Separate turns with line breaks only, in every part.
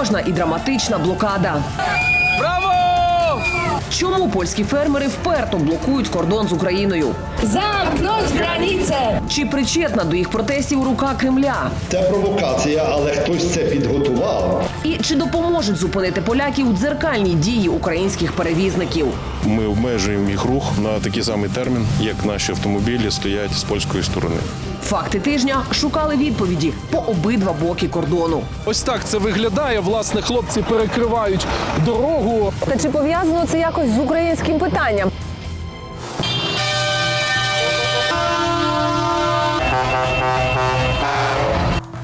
тривожна і драматична блокада.
Браво!
Чому польські фермери вперто блокують кордон з Україною?
Zamknąć granice!
Чи причетна до їх протестів рука Кремля?
Це провокація, але хтось це підготував.
І чи допоможуть зупинити поляків дзеркальні дії українських перевізників?
Ми обмежуємо їх рух на такий самий термін, як наші автомобілі стоять з польської сторони.
Факти тижня шукали відповіді по обидва боки кордону.
Ось так це виглядає. Власне, хлопці перекривають дорогу.
Та чи пов'язано це якось з українським питанням?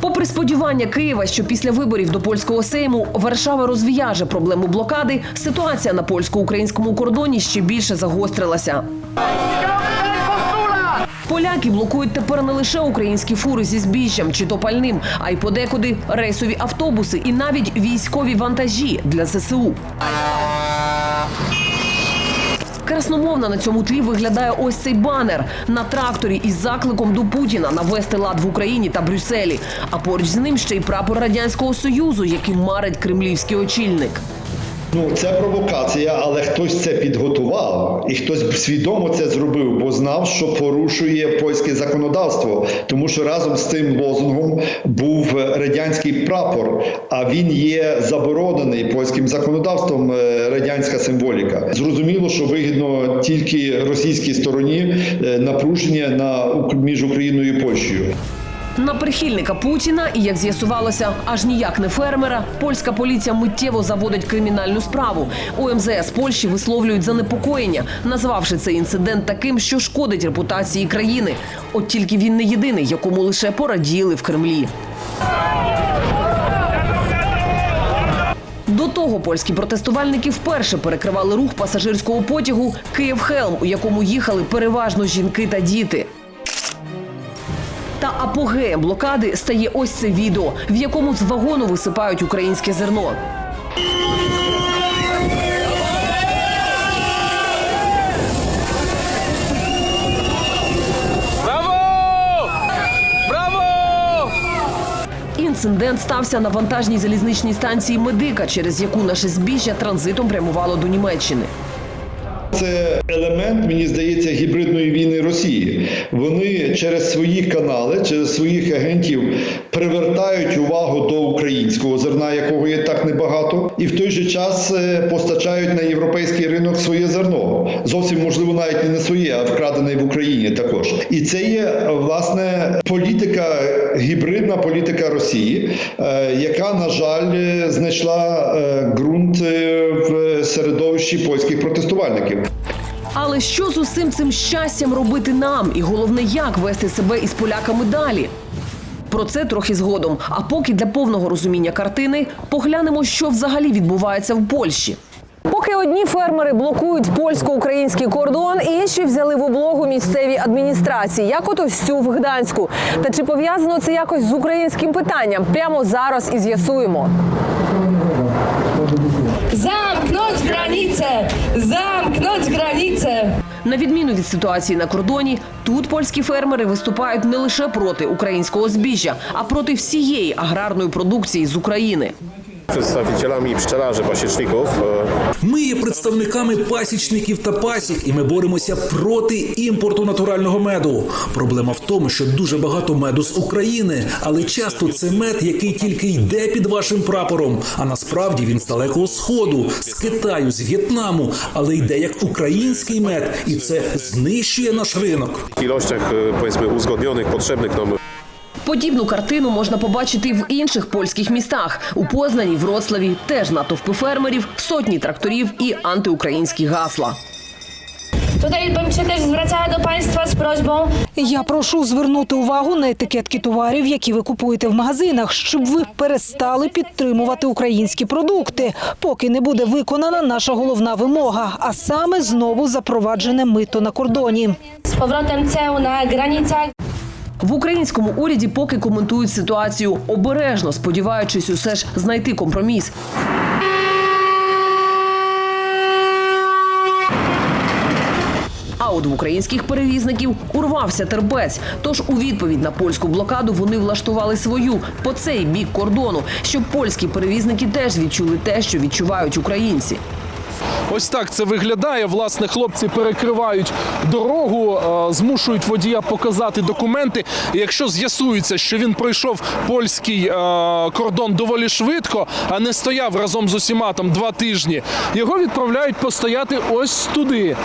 Попри сподівання Києва, що після виборів до польського сейму Варшава розв'яже проблему блокади, ситуація на польсько-українському кордоні ще більше загострилася. Поляки блокують тепер не лише українські фури зі збіжжям чи то пальним, а й подекуди рейсові автобуси і навіть військові вантажі для ЗСУ. Красномовно на цьому тлі виглядає ось цей банер на тракторі із закликом до Путіна навести лад в Україні та Брюсселі. А поруч з ним ще й прапор радянського союзу, яким марить кремлівський очільник.
Ну, це провокація, але хтось це підготував, і хтось свідомо це зробив, бо знав, що порушує польське законодавство, тому що разом з тим лозунгом був радянський прапор, а він є заборонений польським законодавством. е, Радянська символіка. Зрозуміло, що вигідно тільки російській стороні е, напруження на між Україною і Польщею.
На прихильника Путіна і як з'ясувалося, аж ніяк не фермера. Польська поліція миттєво заводить кримінальну справу. У МЗС Польщі висловлюють занепокоєння, назвавши цей інцидент таким, що шкодить репутації країни. От тільки він не єдиний, якому лише пораділи в Кремлі. До того польські протестувальники вперше перекривали рух пасажирського потягу Київ-Хелм, у якому їхали переважно жінки та діти. Та апогеєм блокади стає ось це відео, в якому з вагону висипають українське зерно. Інцидент стався на вантажній залізничній станції Медика, через яку наше збіжжя транзитом прямувало до Німеччини.
Це елемент, мені здається, гібридної війни Росії. Вони через свої канали, через своїх агентів привертають увагу до українського зерна, якого є так небагато, і в той же час е, постачають на європейський ринок своє зерно. Зовсім можливо навіть не на своє, а вкрадене в Україні також. І це є власне політика, гібридна політика Росії, е, яка, на жаль, знайшла е, ґрунт в середовищі польських протестувальників.
Але що з усім цим щастям робити нам? І головне, як вести себе із поляками далі? Про це трохи згодом. А поки для повного розуміння картини поглянемо, що взагалі відбувається в Польщі.
Поки одні фермери блокують польсько-український кордон, інші взяли в облогу місцеві адміністрації, як от ось цю в Гданську. Та чи пов'язано це якось з українським питанням? Прямо зараз і з'ясуємо.
Zamknąć granice! Zamknąć granice!
На відміну від ситуації на кордоні, тут польські фермери виступають не лише проти українського збіжжя, а проти всієї аграрної продукції з України.
Przedstawicielami pszczelarzy, pasieczników. E,
Ми є представниками пасічників та пасік, і ми боремося проти імпорту натурального меду. Проблема в тому, що дуже багато меду з України, але часто це мед, який тільки йде під вашим прапором. А насправді він з далекого сходу, з Китаю, з В'єтнаму, але йде як український мед, і це знищує наш ринок.
W ilościach powiedzmy uzgodnionych, potrzebnych nam
Подібну картину можна побачити в інших польських містах. У Познані, Вроцлаві теж натовпи фермерів, сотні тракторів і антиукраїнські гасла.
Я прошу звернути увагу на етикетки товарів, які ви купуєте в магазинах, щоб ви перестали підтримувати українські продукти, поки не буде виконана наша головна вимога, а саме знову запроваджене мито на кордоні.
z powrotem ceł na granicach.
В українському уряді поки коментують ситуацію обережно, сподіваючись усе ж знайти компроміс. А от в українських перевізників урвався терпець. Тож у відповідь на польську блокаду вони влаштували свою по цей бік кордону, щоб польські перевізники теж відчули те, що відчувають українці.
Ось так це виглядає. Власне, хлопці перекривають дорогу, е, змушують водія показати документи. І якщо з'ясується, що він пройшов польський е, кордон доволі швидко, а не стояв разом з усіма там два тижні, його відправляють постояти ось туди.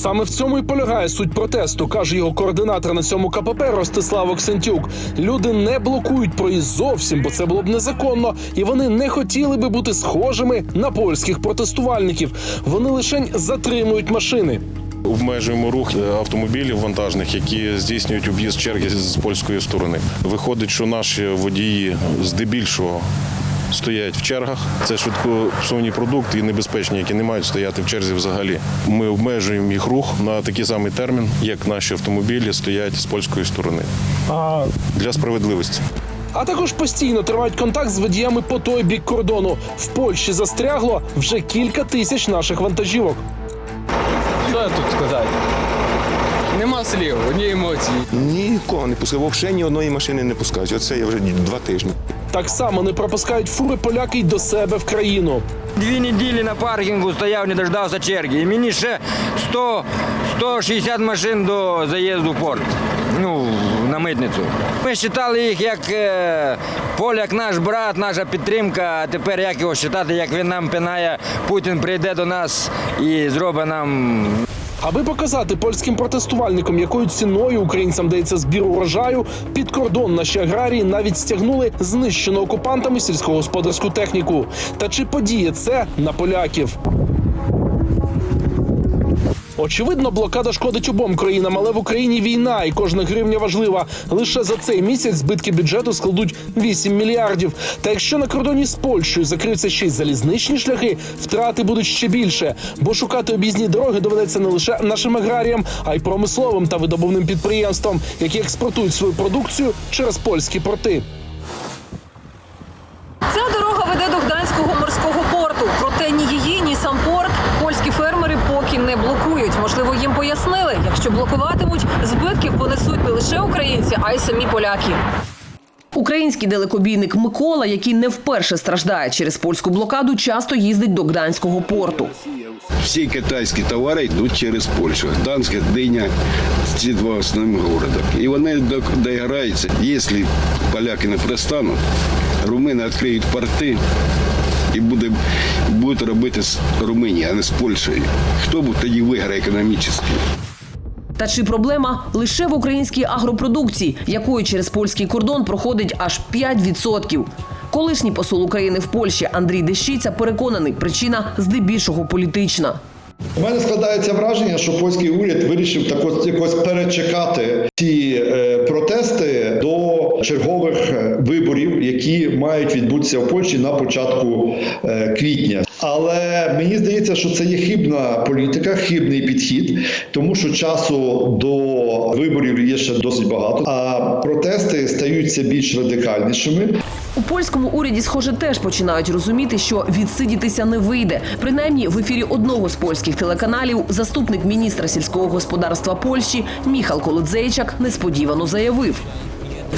Саме в цьому і полягає суть протесту, каже його координатор на цьому КПП Ростислав Оксентюк. Люди не блокують проїзд зовсім, бо це було б незаконно, і вони не хотіли би бути схожими на польських протестувальників. Вони лише затримують машини.
Обмежуємо рух е, автомобілів вантажних, які здійснюють об'їзд черги з польської сторони. Виходить, що наші водії здебільшого стоять в чергах. Це швидкопсовні продукти і небезпечні, які не мають стояти в черзі взагалі. Ми обмежуємо їх рух на такий самий термін, як наші автомобілі стоять з польської сторони. Для справедливості.
А також постійно тривають контакт з водіями по той бік кордону. В Польщі застрягло вже кілька тисяч наших вантажівок.
Слів, одні емоції.
Нікого не пускав. Взагалі ні одної машини не пускають. Оце я вже два тижні.
Так само не пропускають фури поляки й до себе в країну.
Дві неділі на паркінгу стояв, не дождався черги. І мені ще 100, 160 машин до заїзду в порт. Ну, на митницю. Ми вважали їх як е, поляк наш брат, наша підтримка. А тепер як його вважати, як він нам пинає, Путін прийде до нас і зробить нам
Аби показати польським протестувальникам, якою ціною українцям дається збір урожаю, під кордон наші аграрії навіть стягнули знищену окупантами сільськогосподарську техніку. Та чи подіє це на поляків? Очевидно, блокада шкодить обом країнам, але в Україні війна, і кожна гривня важлива. Лише за цей місяць збитки бюджету складуть 8 мільярдів. Та якщо на кордоні з Польщею закриються ще й залізничні шляхи, втрати будуть ще більше. Бо шукати об'їзні дороги доведеться не лише нашим аграріям, а й промисловим та видобувним підприємствам, які експортують свою продукцію через польські порти.
Ця дорога веде до Гданського морського порту. Проте ні її, ні сам порт польські фермери поки не блокують. Можливо, їм пояснили, якщо блокуватимуть, збитків понесуть не лише українці, а й самі поляки.
Український далекобійник Микола, який не вперше страждає через польську блокаду, часто їздить до Гданського порту.
Всі китайські товари йдуть через Польщу. Гданська, Диня, ці два основні города. І вони до- доіграються. Якщо поляки не пристануть, румини відкриють порти і буде, будуть робити з Румунії, а не з Польщею. Хто б тоді виграє економічно?
Та чи проблема лише в українській агропродукції, якою через польський кордон проходить аж 5%? Колишній посол України в Польщі Андрій Дещиця переконаний, причина здебільшого політична.
У мене складається враження, що польський уряд вирішив також якось перечекати ці е, протести до чергових е, виборів, які мають відбутися в Польщі на початку е, квітня. Але мені здається, що це є хибна політика, хибний підхід, тому що часу до виборів є ще досить багато. А протести стаються більш радикальнішими.
У польському уряді, схоже, теж починають розуміти, що відсидітися не вийде. Принаймні, в ефірі одного з польських телеканалів заступник міністра сільського господарства Польщі Міхал Колодзейчак несподівано заявив.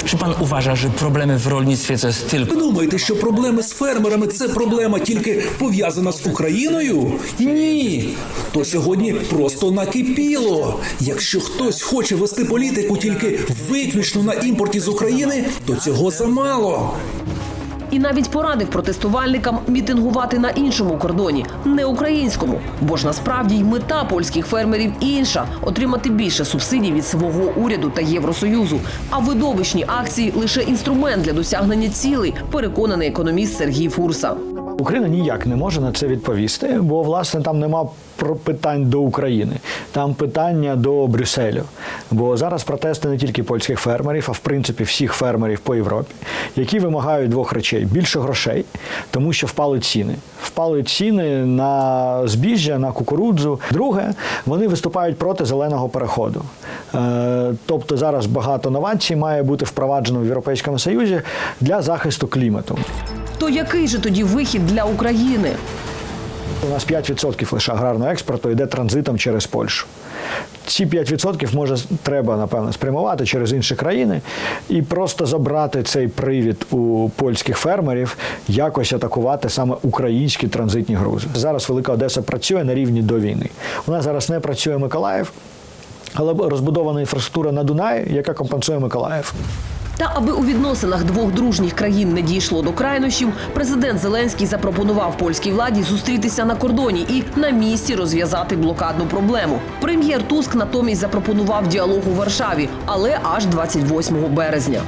Czy pan uważa, że problemy w rolnictwie to jest
Ви думаєте, що проблеми з фермерами це проблема тільки пов'язана з Україною? Ні. То сьогодні просто накипіло. Якщо хтось хоче вести політику тільки виключно на імпорті з України, то цього замало.
І навіть порадив протестувальникам мітингувати на іншому кордоні, не українському. Бо ж насправді й мета польських фермерів інша отримати більше субсидій від свого уряду та Євросоюзу. А видовищні акції лише інструмент для досягнення цілей, переконаний економіст Сергій Фурса.
Україна ніяк не може на це відповісти, бо власне там нема про- питань до України, там питання до Брюсселю. Бо зараз протести не тільки польських фермерів, а в принципі всіх фермерів по Європі, які вимагають двох речей: більше грошей, тому що впали ціни. Впали ціни на збіжжя, на кукурудзу. Друге, вони виступають проти зеленого переходу. Е, Тобто зараз багато новацій має бути впроваджено в Європейському Союзі для захисту клімату.
То який же тоді вихід для України?
У нас 5% лише аграрного експорту йде транзитом через Польщу. Ці 5% може треба напевно спрямувати через інші країни і просто забрати цей привід у польських фермерів, якось атакувати саме українські транзитні грузи. Зараз Велика Одеса працює на рівні до війни. У нас зараз не працює Миколаїв, але розбудована інфраструктура на Дунаї, яка компенсує Миколаїв.
Та аби у відносинах двох дружніх країн не дійшло до крайнощів, президент Зеленський запропонував польській владі зустрітися на кордоні і на місці розв'язати блокадну проблему. Прем'єр Туск натомість запропонував діалог у Варшаві, але аж 28 березня.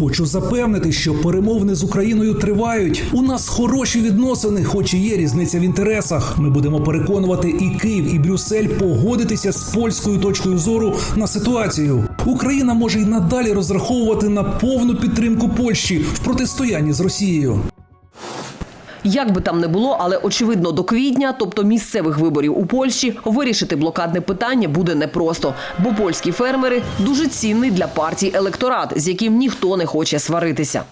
Хочу запевнити, що перемовини з Україною тривають. У нас хороші відносини, хоч і є різниця в інтересах. Ми будемо переконувати і Київ, і Брюссель погодитися з польською точкою зору на ситуацію. Україна може й надалі розраховувати на повну підтримку Польщі в протистоянні з Росією.
Як би там не було, але очевидно до квітня, тобто місцевих виборів у Польщі, вирішити блокадне питання буде непросто, бо польські фермери дуже цінний для партій електорат, з яким ніхто не хоче сваритися.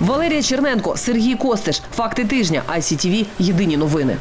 Валерія Черненко, Сергій Костиш. Факти тижня. ICTV. Єдині новини.